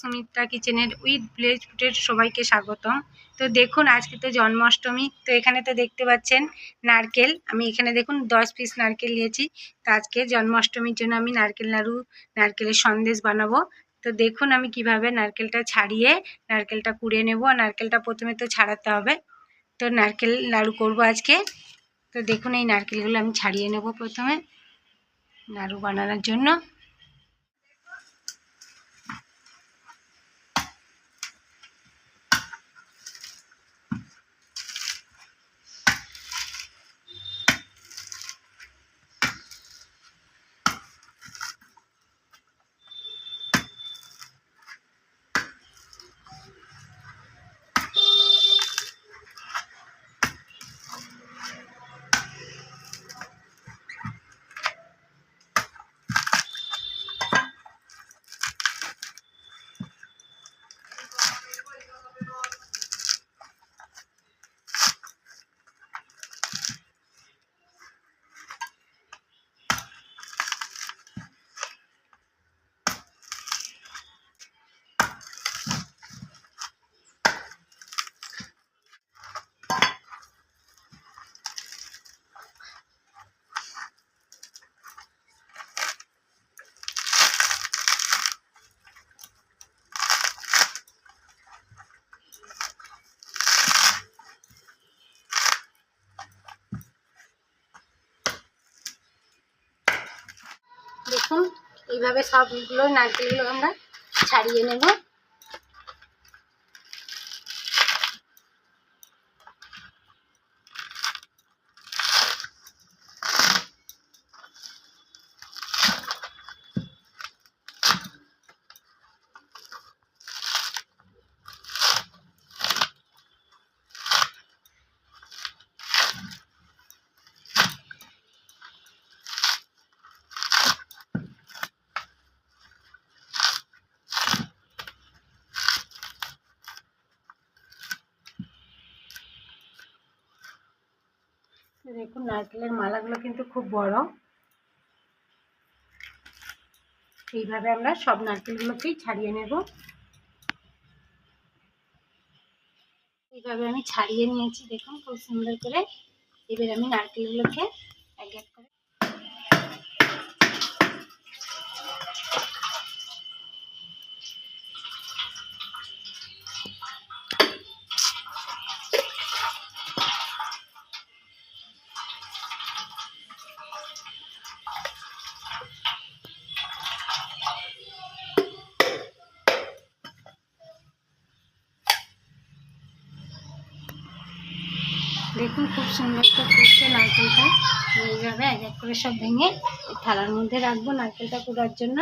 সুমিত্রা কিচেনের with village ফুডের সবাইকে স্বাগতম। তো দেখুন, আজকে তো জন্মাষ্টমী, তো এখানে তো দেখতে পাচ্ছেন নারকেল। আমি এখানে দেখুন দশ পিস নারকেল নিয়েছি। তো আজকে জন্মাষ্টমীর জন্য আমি নারকেল নাড়ু, নারকেলের সন্দেশ বানাবো। তো দেখুন আমি কীভাবে নারকেলটা ছাড়িয়ে, নারকেলটা কুড়িয়ে নেব। আর নারকেলটা প্রথমে তো ছাড়াতে হবে। তো নারকেল নাড়ু করব আজকে। তো দেখুন এই নারকেলগুলো আমি ছাড়িয়ে নেব প্রথমে নাড়ু বানানোর জন্য দেখুন এইভাবে সবগুলো নারকেলগুলো আমরা ছাড়িয়ে নেব তো দেখুন নারকেলের মালাগুলো কিন্তু খুব বড়। এইভাবে আমরা সব নারকেলগুলোকেই ছাড়িয়ে নেব। এইভাবে আমি ছাড়িয়ে নিয়েছি, দেখুন খুব সুন্দর করে। এবার আমি নারকেলগুলোকে এক এক করে দেখুন, খুব সুন্দর তো ফুটছে নারকেলটা। এইভাবে এক এক করে সব ভেঙে থালার মধ্যে রাখব নারকেলটা কুড়ার জন্য।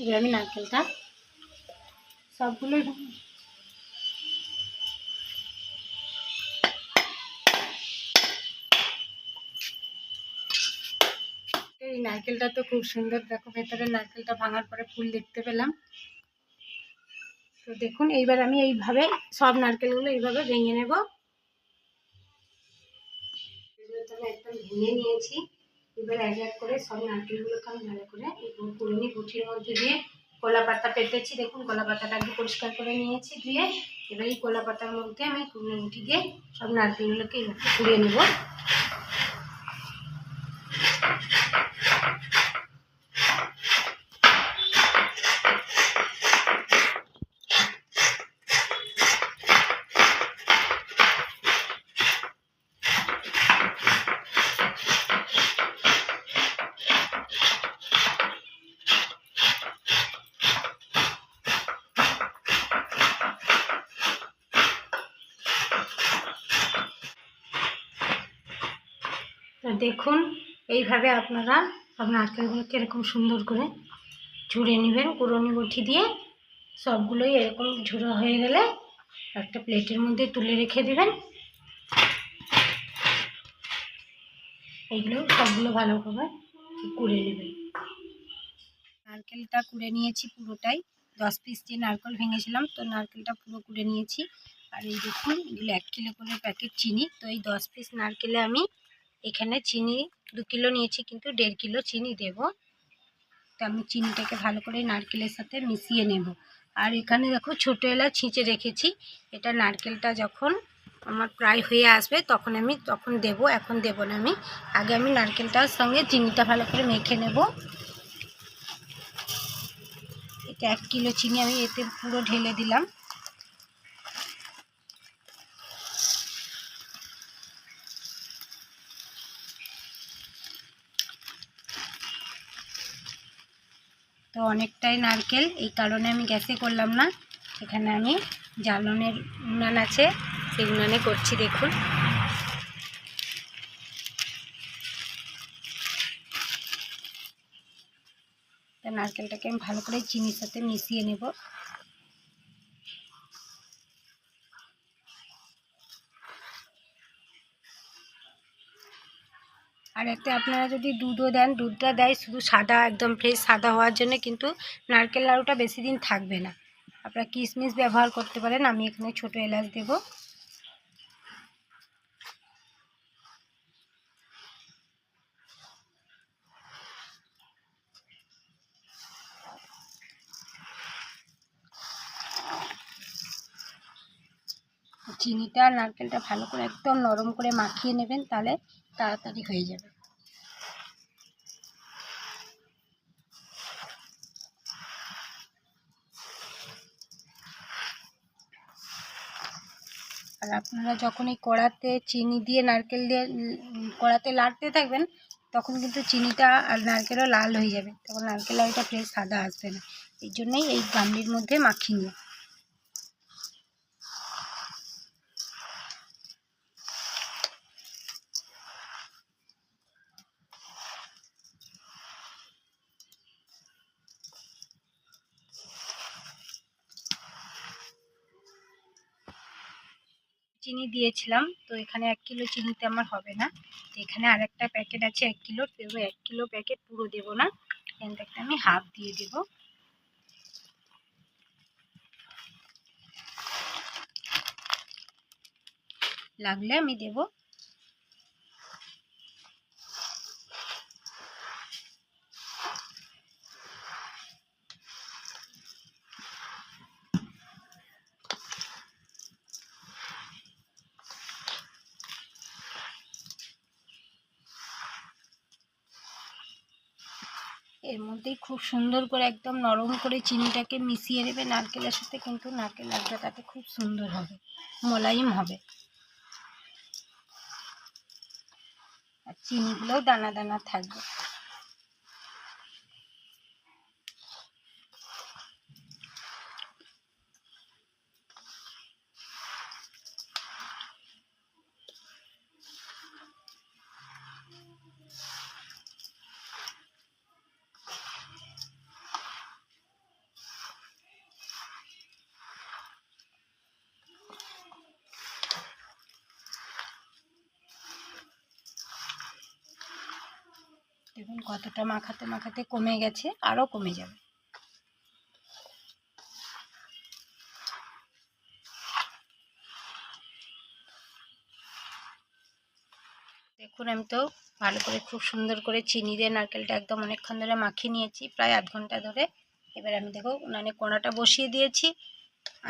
এবার আমি নারকেলটা। সবগুলোই এই নারকেলটা তো খুব সুন্দর। দেখো ভেতরে নারকেলটা ভাঙার পরে ফুল দেখতে পেলাম। তো দেখুন, এইবার আমি এইভাবে সব নারকেলগুলো এইভাবে ভেঙে নেব। একদম ভেঙে নিয়েছি। এবার এক এক করে সব নারকেলগুলোকে আমি ভালো করে পুরনি গুঠির মধ্যে দিয়ে কলা পাতা পেতেছি। দেখুন, কলা পাতাটা একটু পরিষ্কার করে নিয়েছি দিয়ে এবার এই কলা পাতার মধ্যে আমি গুঠি দিয়ে সব নারকেলগুলোকে কুড়িয়ে নেব তো দেখুন, এইভাবে আপনারা আপনার নারকেলগুলোকে এরকম সুন্দর করে ঝুড়ে নেবেন, কুড়োনি বটি দিয়ে। সবগুলোই এরকম ঝুড়ো হয়ে গেলে একটা প্লেটের মধ্যে তুলে রেখে দেবেন। এইগুলো সবগুলো ভালোভাবে কুড়ে নেবেন। নারকেলটা কুড়ে নিয়েছি পুরোটাই। দশ পিস যে নারকেল ভেঙেছিলাম, তো নারকেলটা পুরো কুড়ে নিয়েছি। আর এই দেখুন, এগুলো এক কিলো করে প্যাকেট চিনি। তো এই দশ পিস নারকেলে আমি এখানে চিনি দু কিলো নিয়েছি, কিন্তু দেড় কিলো চিনি দেব। তো আমি চিনিটাকে ভালো করে নারকেলের সাথে মিশিয়ে নেব। আর এখানে দেখো ছোটো এলাচ ছিঁচে রেখেছি। এটা নারকেলটা যখন আমার প্রায় হয়ে আসবে, তখন আমি, তখন দেব, এখন দেব না আমি। আগে আমি নারকেলটার সঙ্গে চিনিটা ভালো করে মেখে নেব। এটা এক কিলো চিনি আমি এতে পুরো ঢেলে দিলাম। তো অনেকটাই নারকেল, এই কারণে আমি গ্যাসে করলাম না। এখানে আমি জ্বালনের উনান আছে, সেই উনানে করছি, দেখুন। নারকেলটাকে আমি ভালো করে চিনির সাথে মিশিয়ে নেব। আর এতে আপনারা যদি দুধও দেন, দুধটা দেয় শুধু সাদা, একদম ফ্রেশ সাদা হওয়ার জন্য কিন্তু নারকেল লাড়ুটা বেশি দিন থাকবে না। আপনারা কিশমিশ ব্যবহার করতে পারেন, আমি এখানে ছোট এলাচ দেব। চিনিটা নারকেলটা ভালো করে একদম নরম করে মাখিয়ে নেবেন, তাহলে তাড়াতাড়ি হয়ে যাবে। আর আপনারা যখন এই কড়াতে চিনি দিয়ে নারকেল দিয়ে কড়াতে লাড়তে থাকবেন, তখন কিন্তু চিনিটা আর নারকেলও লাল হয়ে যাবে। তখন নারকেল লাড়ুটা ফ্রেশ সাদা আসবে না। এই জন্যই এই গামলির মধ্যে মাখিয়ে নিই চিনি দিয়েছিলাম, তো এখানে এক কিলো চিনিতে আমার হবে না। তো এখানে আর একটা প্যাকেট আছে এক কিলো তো এক কিলো প্যাকেট, পুরো দেব না। এখান থেকে আমি হাফ দিয়ে দেব। লাগলে আমি দেব। এর মধ্যেই খুব সুন্দর করে একদম নরম করে চিনিটাকে মিশিয়ে নেবে। নারকেলের সাথে কিন্তু নারকেল লাড্ডুটা তাতে খুব সুন্দর হবে, মোলায়েম হবে। আর চিনিগুলোও দানা দানা থাকবে। দেখুন কতটা মাখাতে মাখাতে কমে গেছে আরও কমে যাবে। দেখুন, আমি তো ভালো করে খুব সুন্দর করে চিনি দিয়ে নারকেলটা একদম অনেকক্ষণ ধরে মাখিয়ে নিয়েছি, প্রায় আধ ঘণ্টা ধরে। এবার আমি দেখো উনানে কোনাটা বসিয়ে দিয়েছি,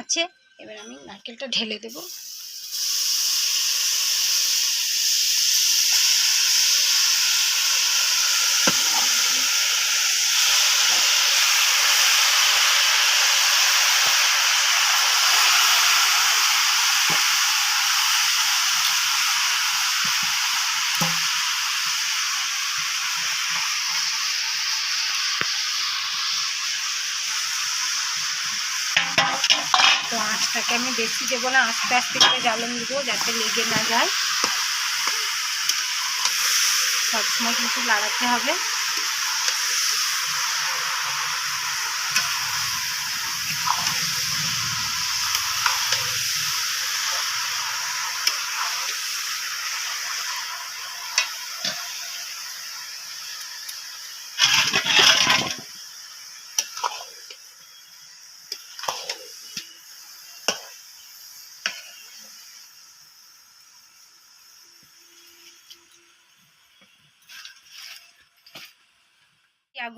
আছে। এবার আমি নারকেলটা ঢেলে দেব। তো আমি বেশি দেবো না আস্তে আস্তে করে জ্বালন দেবো যাতে লেগে না যায়। সবসময় কিন্তু লাগাতে হবে।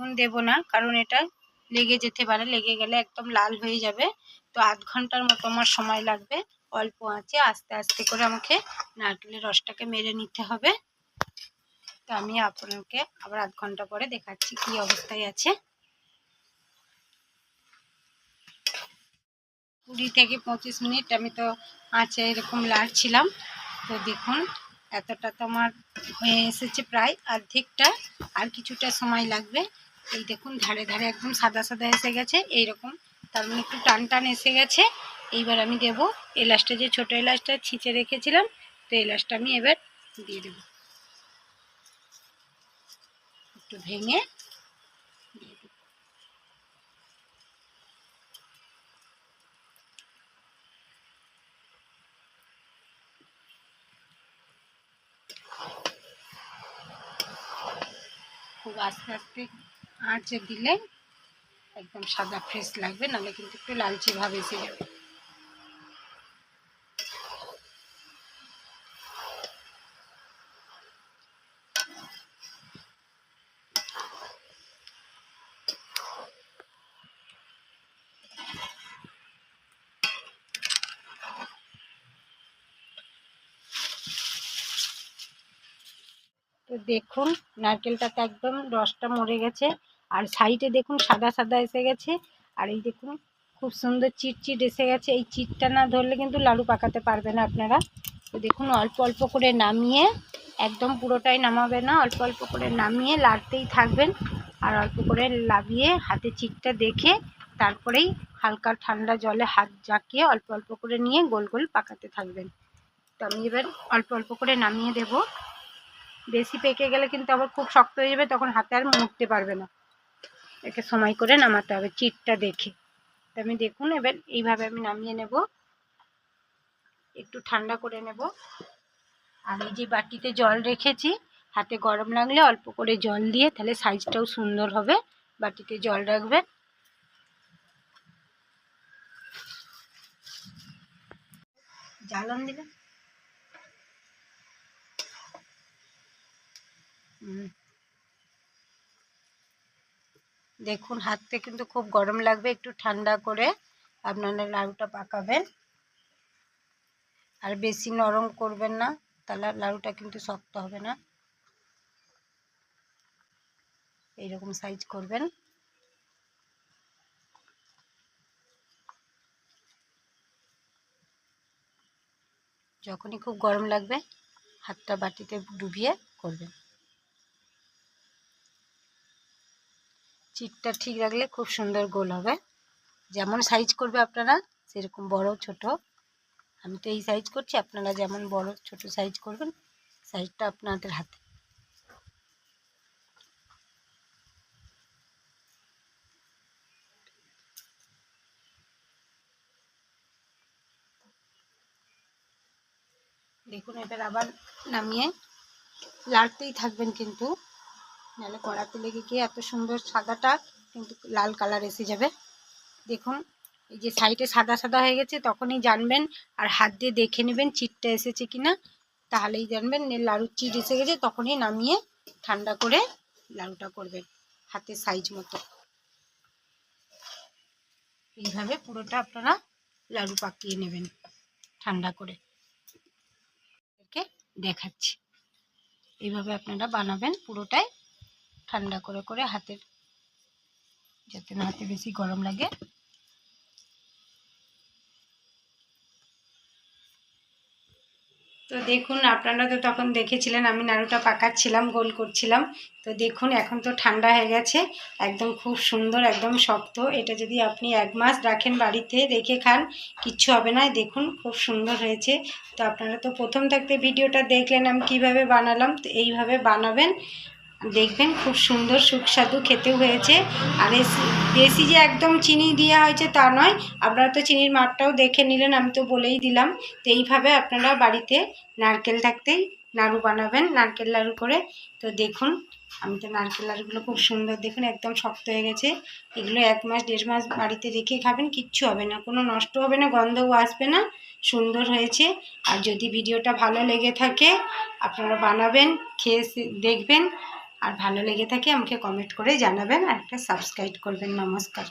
আগুন দেব না, কারণ এটা লেগে যেতে পারে, লেগে গেলে একদম লাল হয়ে যাবে। তো আধ ঘণ্টার মতো আমার সময় লাগবে, অল্প আঁচে আস্তে আস্তে করে আমাকে নারকেলের রসটাকে মেরে নিতে হবে। তো আমি আপনাকে আবার আধ ঘণ্টা পরে দেখাচ্ছি কি অবস্থায় আছে। কুড়ি থেকে পঁচিশ মিনিট আমি তো আঁচে এরকম লাড়ছিলাম। তো দেখুন, এতটা তো আমার হয়ে এসেছে প্রায় অর্ধেকটা আর কিছুটা সময় লাগবে। এই দেখুন, ধারে ধারে একদম সাদা সাদা এসে গেছে, এইরকম। তার মানে একটু টান টান এসে গেছে। এইবার আমি দেব এলাচটা, যে ছোটো এলাচটা ছিঁচে রেখেছিলাম, তো এলাচটা আমি এবার দিয়ে দেব। একটু ভেঙে খুব আস্তে আস্তে আঁচে দিলে একদম সাদা ফ্রেশ লাগবে নাহলে কিন্তু একটু লালচে ভাবে এসে যাবে। দেখুন নারকেলটাতে একদম রসটা মরে গেছে। আর সাইডে দেখুন, সাদা সাদা এসে গেছে। আর এই দেখুন, খুব সুন্দর চিটচিট এসে গেছে। এই চিটটা না ধরলে কিন্তু লাড়ু পাকাতে পারবে না আপনারা। তো দেখুন, অল্প অল্প করে নামিয়ে, একদম পুরোটাই নামাবে না, অল্প অল্প করে নামিয়ে লাড়তেই থাকবেন। আর অল্প করে লাভিয়ে হাতে চিটটা দেখে তারপরেই হালকা ঠান্ডা জলে হাত জাঁকিয়ে অল্প অল্প করে নিয়ে গোল গোল পাকাতে থাকবেন। তো আমি এবার অল্প অল্প করে নামিয়ে দেবো। বেশি পেকে গেলে কিন্তু আবার খুব শক্ত হয়ে যাবে, তখন হাতে আর মুড়তে পারবে না। একে সময় করে নামাতে হবে, চিটটা দেখে। আমি দেখুন, এবার এইভাবে আমি নামিয়ে নেব। একটু ঠান্ডা করে নেব। আর এই যে বাটিতে জল রেখেছি, হাতে গরম লাগলে অল্প করে জল দিয়ে, তাহলে সাইজটাও সুন্দর হবে, বাটিতে জল রাখবে। জ্বালন দিলে দেখুন, হাতে কিন্তু খুব গরম লাগবে, একটু ঠান্ডা করে আপনারা লাড়ুটা পাকাবেন। আর বেশি নরম করবেন না, তাহলে লাড়ুটা কিন্তু শক্ত হবে না। এইরকম সাইজ করবেন। যখনই খুব গরম লাগবে, হাতটা বাটিতে ডুবিয়ে করবেন। চিটটা ঠিক রাখলে খুব সুন্দর গোল হবে। যেমন সাইজ করবে আপনারা, সেরকম বড়, ছোট। আমি তো এই সাইজ করছি, আপনারা যেমন বড়, ছোট সাইজ করবেন সাইজটা আপনাদের হাতে। দেখুন, এবার আবার নামিয়ে, লাড়তেই থাকবেন কিন্তু। নাহলে কড়াতে লেগে গিয়ে এত সুন্দর সাদাটা কিন্তু লাল কালার এসে যাবে। দেখুন, এই যে সাইডে সাদা সাদা হয়ে গেছে, তখনই জানবেন আর হাত দিয়ে দেখে নেবেন চিটটা এসেছে কিনা। তাহলেই জানবেন লাড়ুর চিট এসে গেছে, তখনই নামিয়ে ঠান্ডা করে লাড়ুটা করবেন হাতের সাইজ মতো। এইভাবে পুরোটা আপনারা লাড়ু পাকিয়ে নেবেন ঠান্ডা করে। দেখাচ্ছি। এইভাবে আপনারা বানাবেন পুরোটাই। ঠান্ডা করে করে হাতের, যাতে না হাতে বেশি গরম লাগে। তো দেখুন, আপনারা তো তখন দেখেছিলেন, আমি নাড়ুটা পাকাচ্ছিলাম, গোল করছিলাম। তো দেখুন, এখন তো ঠান্ডা হয়ে গেছে, একদম খুব সুন্দর, একদম শক্ত। এটা যদি আপনি এক মাস রাখেন বাড়িতে, রেখে খান, কিচ্ছু হবে না। দেখুন, খুব সুন্দর হয়েছে। তো আপনারা তো প্রথম থাকতে ভিডিওটা দেখলেন, আমি কীভাবে বানালাম, তো এইভাবে বানাবেন। দেখবেন খুব সুন্দর সুস্বাদু খেতেও হয়েছে। আর বেশি যে একদম চিনি দেওয়া হয়েছে তা নয়, আপনারা তো চিনির মাপটাও দেখে নিলেন, আমি তো বলেই দিলাম। তো এইভাবে আপনারা বাড়িতে নারকেল থাকতেই নাড়ু বানাবেন, নারকেল লাড়ু করে। তো দেখুন, আমি তো নারকেল লাড়ুগুলো খুব সুন্দর, দেখুন একদম শক্ত হয়ে গেছে। এগুলো এক মাস, দেড় মাস বাড়িতে রেখে খাবেন, কিচ্ছু হবে না, কোনো নষ্ট হবে না, গন্ধও আসবে না, সুন্দর হয়েছে। আর যদি ভিডিওটা ভালো লেগে থাকে, আপনারা বানাবেন, খেয়ে দেখবেন আর ভালো লেগে থাকে আমাকে কমেন্ট করে জানাবেন আর একটা সাবস্ক্রাইব করবেন নমস্কার।